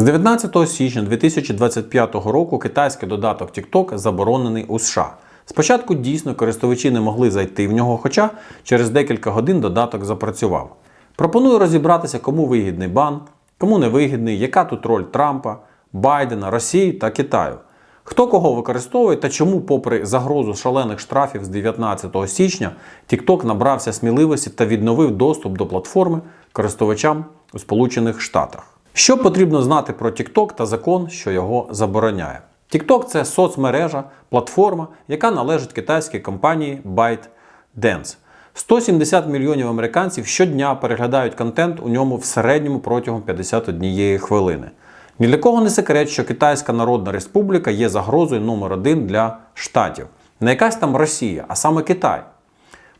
З 19 січня 2025 року китайський додаток TikTok заборонений у США. Спочатку дійсно користувачі не могли зайти в нього, хоча через декілька годин додаток запрацював. Пропоную розібратися, кому вигідний бан, кому не вигідний, яка тут роль Трампа, Байдена, Росії та Китаю. Хто кого використовує та чому, попри загрозу шалених штрафів з 19 січня, TikTok набрався сміливості та відновив доступ до платформи користувачам у Сполучених Штатах. Що потрібно знати про TikTok та закон, що його забороняє? TikTok – це соцмережа, платформа, яка належить китайській компанії ByteDance. 170 мільйонів американців щодня переглядають контент у ньому в середньому протягом 51 хвилини. Ні для кого не секрет, що Китайська Народна Республіка є загрозою номер один для штатів. Не якась там Росія, а саме Китай.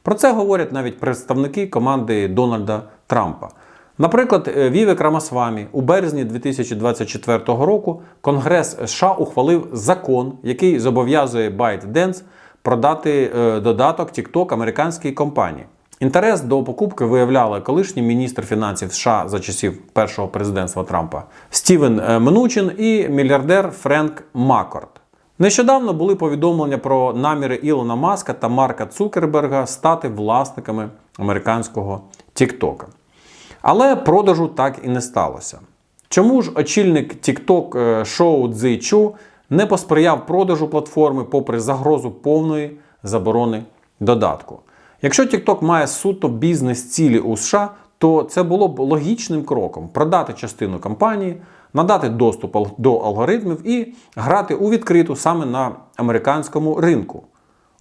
Про це говорять навіть представники команди Дональда Трампа. Наприклад, е, Вівек Рамасвамі у березні 2024 року Конгрес США ухвалив закон, який зобов'язує ByteDance продати е, додаток TikTok американській компанії. Інтерес до покупки виявляли колишній міністр фінансів США за часів першого президентства Трампа Стівен е, Мнучин і мільярдер Френк Маккорд. Нещодавно були повідомлення про наміри Ілона Маска та Марка Цукерберга стати власниками американського TikTok. Але продажу так і не сталося. Чому ж очільник TikTok е, Шоу Цзичу не посприяв продажу платформи попри загрозу повної заборони додатку? Якщо TikTok має суто бізнес-цілі у США, то це було б логічним кроком продати частину компанії, надати доступ до алгоритмів і грати у відкриту саме на американському ринку.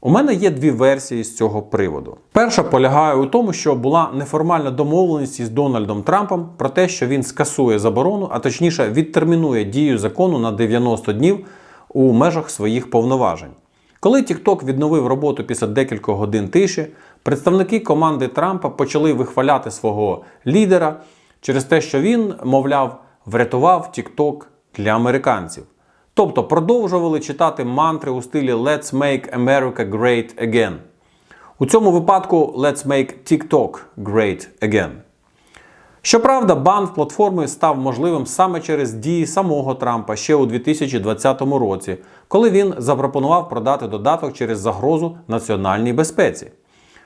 У мене є дві версії з цього приводу. Перша полягає у тому, що була неформальна домовленість із Дональдом Трампом про те, що він скасує заборону, а точніше відтермінує дію закону на 90 днів у межах своїх повноважень. Коли TikTok відновив роботу після декількох годин тиші, представники команди Трампа почали вихваляти свого лідера через те, що він, мовляв, врятував TikTok для американців. Тобто продовжували читати мантри у стилі Let's make America great again. У цьому випадку Let's make TikTok great again. Щоправда, бан в платформи став можливим саме через дії самого Трампа ще у 2020 році, коли він запропонував продати додаток через загрозу національній безпеці.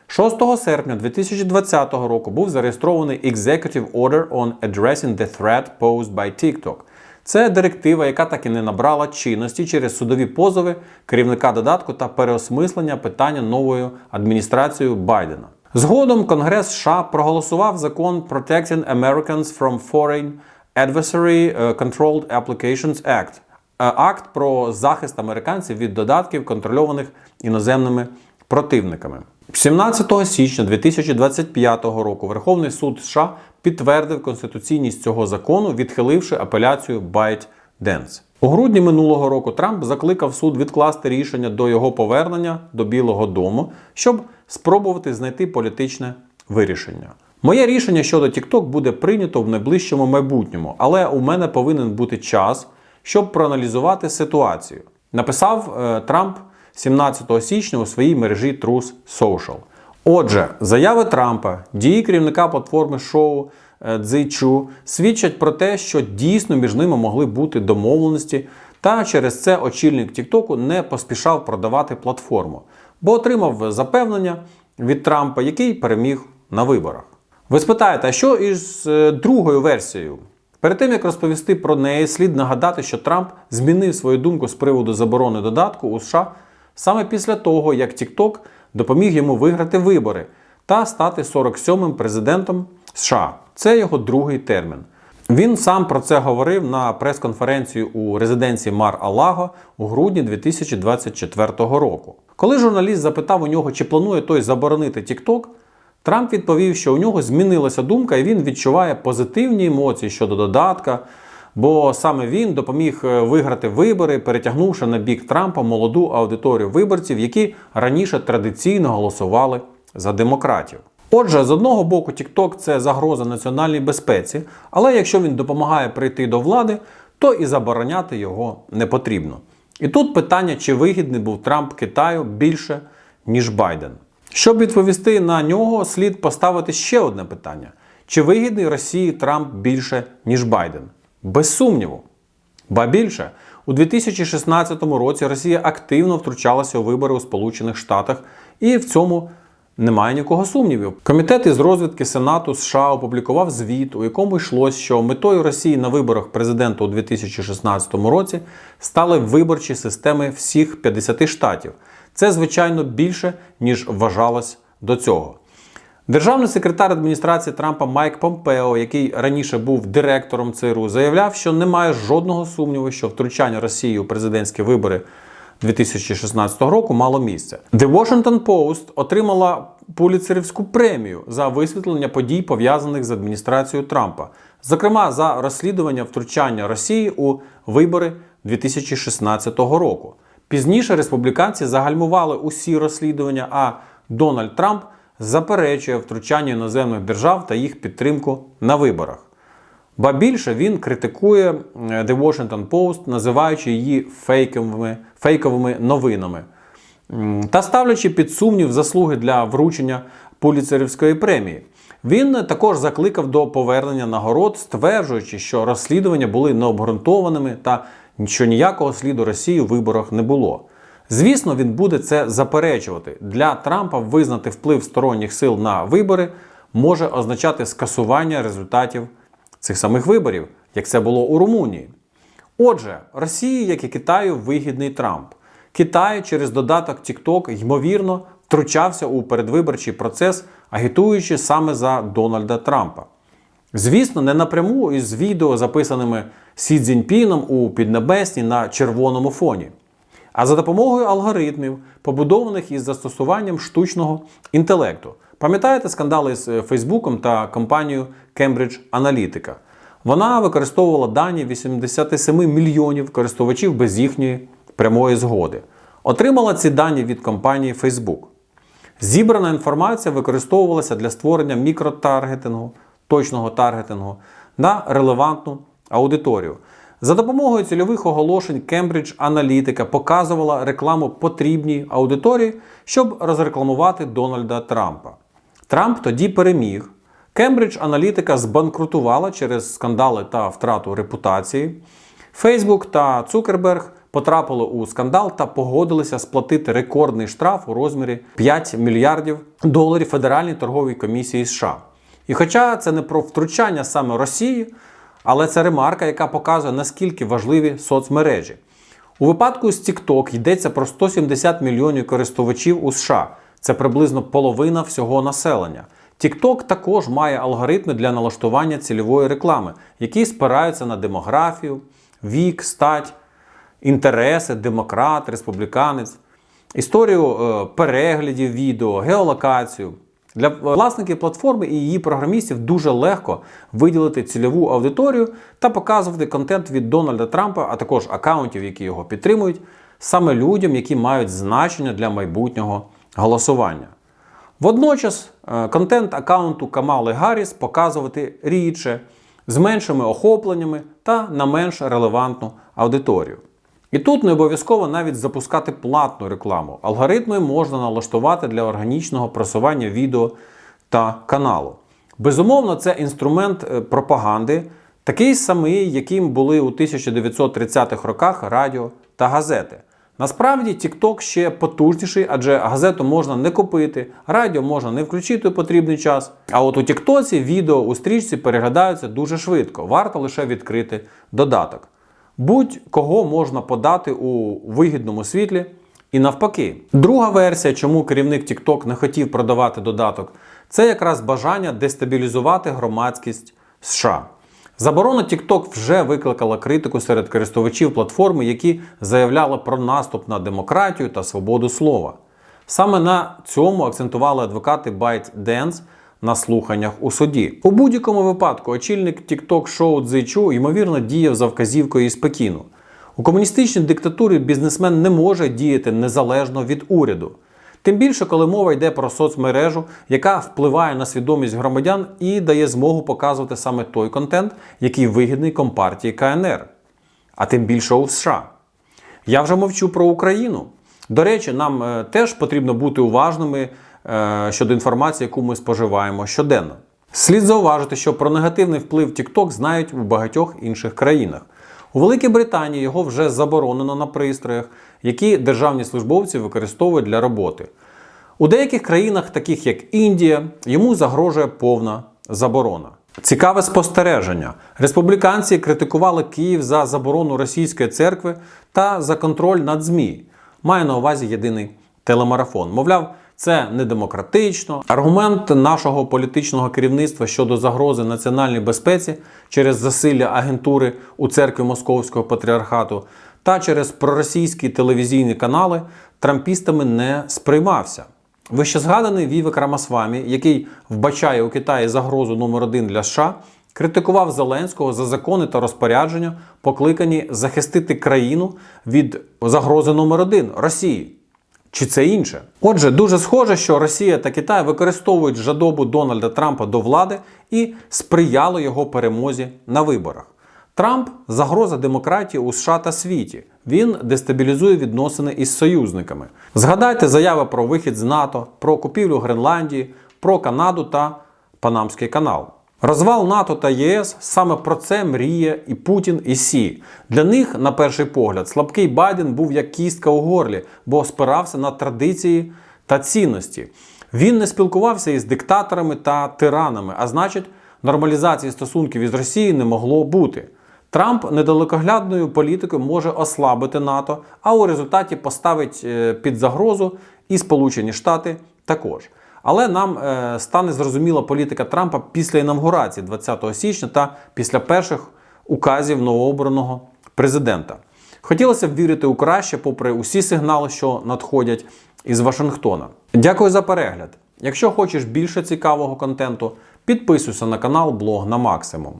6 серпня 2020 року був зареєстрований Executive Order on Addressing the Threat Posed by TikTok. Це директива, яка так і не набрала чинності через судові позови керівника додатку та переосмислення питання новою адміністрацією Байдена. Згодом Конгрес США проголосував закон Protecting Americans from Foreign Adversary е, Controlled Applications Act е, акт про захист американців від додатків, контрольованих іноземними противниками. 17 січня 2025 року Верховний суд США підтвердив конституційність цього закону, відхиливши апеляцію ByteDance. У грудні минулого року Трамп закликав суд відкласти рішення до його повернення до Білого Дому, щоб спробувати знайти політичне вирішення. Моє рішення щодо TikTok буде прийнято в найближчому майбутньому, але у мене повинен бути час, щоб проаналізувати ситуацію. Написав е, Трамп 17 січня у своїй мережі Truth Social. Отже, заяви Трампа, дії керівника платформи шоу е, Цзи Чу свідчать про те, що дійсно між ними могли бути домовленості, та через це очільник Тіктоку не поспішав продавати платформу, бо отримав запевнення від Трампа, який переміг на виборах. Ви спитаєте, а що із е, другою версією? Перед тим як розповісти про неї, слід нагадати, що Трамп змінив свою думку з приводу заборони додатку у США саме після того, як TikTok допоміг йому виграти вибори та стати 47-м президентом США. Це його другий термін. Він сам про це говорив на прес-конференції у резиденції Мар Алаго у грудні 2024 року. Коли журналіст запитав у нього, чи планує той заборонити TikTok, Трамп відповів, що у нього змінилася думка, і він відчуває позитивні емоції щодо додатка, бо саме він допоміг е, виграти вибори, перетягнувши на бік Трампа молоду аудиторію виборців, які раніше традиційно голосували за демократів. Отже, з одного боку, TikTok – це загроза національній безпеці, але якщо він допомагає прийти до влади, то і забороняти його не потрібно. І тут питання, чи вигідний був Трамп Китаю більше, ніж Байден. Щоб відповісти на нього, слід поставити ще одне питання: чи вигідний Росії Трамп більше, ніж Байден? Без сумніву. Ба більше, у 2016 році Росія активно втручалася у вибори у Сполучених Штатах, і в цьому немає нікого сумнівів. Комітет із розвідки Сенату США опублікував звіт, у якому йшлось, що метою Росії на виборах президента у 2016 році стали виборчі системи всіх 50 штатів. Це, звичайно, більше, ніж вважалось до цього. Державний секретар адміністрації Трампа Майк Помпео, який раніше був директором ЦРУ, заявляв, що немає жодного сумніву, що втручання Росії у президентські вибори 2016 року мало місце. The Washington Post отримала Пуліцерівську премію за висвітлення подій, пов'язаних з адміністрацією Трампа, зокрема за розслідування втручання Росії у вибори 2016 року. Пізніше республіканці загальмували усі розслідування, а Дональд Трамп заперечує втручання іноземних держав та їх підтримку на виборах. Ба більше він критикує е, The Washington Post, називаючи її фейковими, фейковими новинами та ставлячи під сумнів заслуги для вручення Пуліцерівської премії. Він також закликав до повернення нагород, стверджуючи, що розслідування були необґрунтованими та що ніякого сліду Росії у виборах не було. Звісно, він буде це заперечувати. Для Трампа визнати вплив сторонніх сил на вибори може означати скасування результатів цих самих виборів, як це було у Румунії. Отже, Росії, як і Китаю, вигідний Трамп. Китай через додаток TikTok, ймовірно, втручався у передвиборчий процес, агітуючи саме за Дональда Трампа. Звісно, не напряму із відео, записаними Сі Цзіньпіном у Піднебесні на червоному фоні, а за допомогою алгоритмів, побудованих із застосуванням штучного інтелекту. Пам'ятаєте скандали з е, Фейсбуком та компанією Cambridge Analytica? Вона використовувала дані 87 мільйонів користувачів без їхньої прямої згоди. Отримала ці дані від компанії Facebook. Зібрана інформація використовувалася для створення мікротаргетингу, точного таргетингу на релевантну аудиторію. За допомогою цільових оголошень Cambridge Analytica показувала рекламу потрібній аудиторії, щоб розрекламувати Дональда Трампа. Трамп тоді переміг. Cambridge Analytica збанкрутувала через скандали та втрату репутації. Facebook та Цукерберг потрапили у скандал та погодилися сплатити рекордний штраф у розмірі 5 мільярдів доларів Федеральній торговій комісії США. І хоча це не про втручання саме Росії, але це ремарка, яка показує, наскільки важливі соцмережі. У випадку з TikTok йдеться про 170 мільйонів користувачів у США. Це приблизно половина всього населення. TikTok також має алгоритми для налаштування цільової реклами, які спираються на демографію, вік, стать, інтереси, демократ, республіканець, історію е, переглядів відео, геолокацію. Для власників платформи і її програмістів дуже легко виділити цільову аудиторію та показувати контент від Дональда Трампа, а також акаунтів, які його підтримують, саме людям, які мають значення для майбутнього голосування. Водночас е, контент аккаунту Камали Гарріс показувати рідше, з меншими охопленнями та на менш релевантну аудиторію. І тут не обов'язково навіть запускати платну рекламу. Алгоритми можна налаштувати для органічного просування відео та каналу. Безумовно, це інструмент е, пропаганди, такий самий, яким були у 1930-х роках радіо та газети. Насправді, TikTok ще потужніший, адже газету можна не купити, радіо можна не включити у потрібний час. А от у TikTok відео у стрічці переглядаються дуже швидко, варто лише відкрити додаток. Будь-кого можна подати у вигідному світлі і навпаки. Друга версія, чому керівник TikTok не хотів продавати додаток, це якраз бажання дестабілізувати громадськість США. Заборона TikTok вже викликала критику серед користувачів платформи, які заявляли про наступ на демократію та свободу слова. Саме на цьому акцентували адвокати ByteDance на слуханнях у суді. У будь-якому випадку очільник TikTok шоу Цзейчу ймовірно діяв за вказівкою із Пекіну. У комуністичній диктатурі бізнесмен не може діяти незалежно від уряду. Тим більше, коли мова йде про соцмережу, яка впливає на свідомість громадян і дає змогу показувати саме той контент, який вигідний компартії КНР, а тим більше у США. Я вже мовчу про Україну. До речі, нам е, теж потрібно бути уважними щодо інформації, яку ми споживаємо щоденно. Слід зауважити, що про негативний вплив TikTok знають у багатьох інших країнах. У Великій Британії його вже заборонено на пристроях, які державні службовці використовують для роботи. У деяких країнах, таких як Індія, йому загрожує повна заборона. Цікаве спостереження. Республіканці критикували Київ за заборону російської церкви та за контроль над ЗМІ. Має на увазі єдиний телемарафон. Мовляв, це недемократично. Аргумент нашого політичного керівництва щодо загрози національній безпеці через засилля агентури у церкві Московського патріархату та через проросійські телевізійні канали трампістами не сприймався. Вищезгаданий Вівек Рамасвамі, який вбачає у Китаї загрозу номер один для США, критикував Зеленського за закони та розпорядження, покликані захистити країну від загрози номер один Росії. Чи це інше? Отже, дуже схоже, що Росія та Китай використовують жадобу Дональда Трампа до влади і сприяло його перемозі на виборах. Трамп загроза демократії у США та світі. Він дестабілізує відносини із союзниками. Згадайте заяви про вихід з НАТО, про купівлю Гренландії, про Канаду та Панамський канал. Розвал НАТО та ЄС саме про це мріє і Путін, і Сі. Для них, на перший погляд, слабкий Байден був як кістка у горлі, бо спирався на традиції та цінності. Він не спілкувався із диктаторами та тиранами, а значить, нормалізації стосунків із Росією не могло бути. Трамп недалекоглядною політикою може ослабити НАТО, а у результаті поставить е, під загрозу і Сполучені Штати також. Але нам е, стане зрозуміла політика Трампа після інавгурації 20 січня та після перших указів новообраного президента. Хотілося б вірити у краще, попри усі сигнали, що надходять із Вашингтона. Дякую за перегляд. Якщо хочеш більше цікавого контенту, підписуйся на канал Блог на максимум.